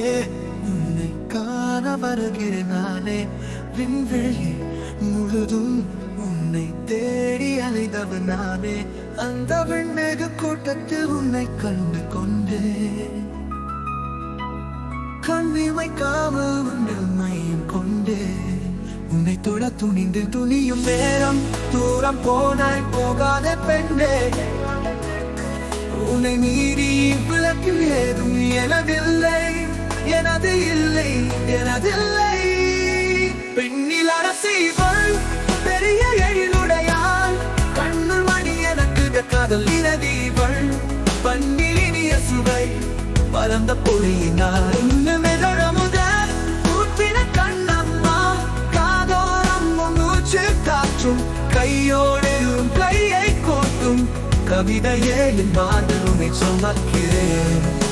விழியே உன்னை காண வருகிறேன் நானே. விண்வெளி முழுதும் உன்னை தேடி அலைதவன் நானே. அந்த விண்ணக கூட்டத்தில் உன்னை கண்டு கொண்டேன். கண்ணிமைக்காமல் உன்னில் மயம் கொண்டே உன்னை தொட துணிந்து துணியும் நேரம் தூரம் போனாய் போகாத பெண்ணே. உன்னை மீறி விளக்கில் ஏதும் எனதில்லை. எனது இல்லை எனதில்லை பெண்ணில் அரசிவள் பெரிய எழிலுடையாள். கண்ணு மணி எனக்கு காதல் இனதீவள் பன்னில் இனிய சுவை பரந்த பொழியினார் உன்னுமெதழ முதல் ஊற்றின கண்ணம்மா. காதோரம் மூச்சு காற்றும் கையோடும் கையை கோட்டும். கவிதையே என் மாதருமை சொன்னக்கிறேன்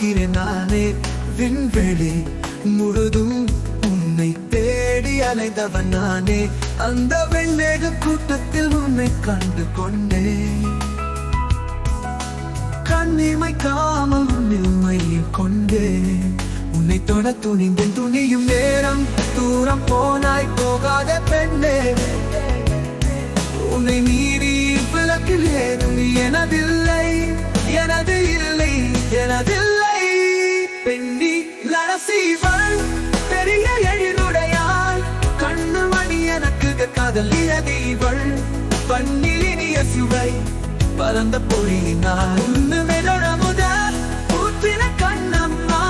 வாழ்கிறேன் நானே விண்வெளி முழுதும் உன்னை தேடி அலைந்தவன் நானே. அந்த வெள்ளேக கூட்டத்தில் உன்னை கண்டு கொண்டேன் கண்ணிமைக்காமல் உன்னில் கொண்டேன் உன்னை தொட துணிந்தேன் துணியும் நேரம் தூரம் போனாய் போகாத பெண்ணே. உன்னை நீ காதல் இனதீவள் பன்னில் இனிய சுவை பரந்த பொழியினால் உண்ணுமெதொழ முதல் ஊற்றின கண்ணம்மா.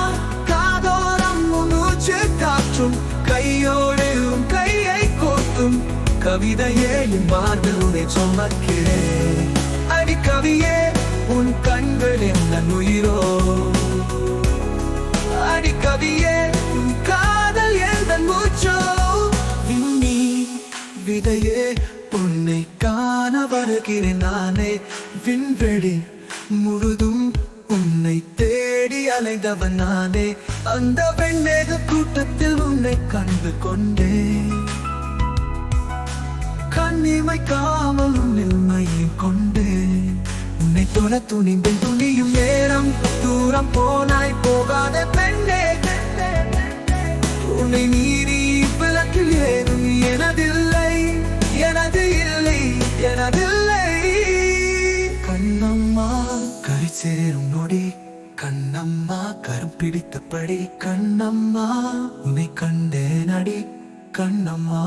காதோரம் மூச்சு காற்றும் கையோடு கையை கோத்தும் கவிதையே என் மார்பில் உன்னை சுமக்கிறேன் அடி கவியே உன் கண்கள் என்ன உயிரோ. விதையே உன்னை காண வருகிறேன் நானே. விண்வெளி முழுதும் உன்னை தேடி அலைந்தவன் நானே. அந்த வெண்ணேக கூட்டத்தில் உன்னை கண்டு கொண்டே. கண்ணிமை காவல் மையம் கொண்டே. உன்னை தொட துணிந்து துணியும் நேரம் தூரம் போனாய் போகாத. கண்ணம்மா கருப்பிடித்தபடி கண்ணம்மா உன்னை கண்டேன் அடி கண்ணம்மா.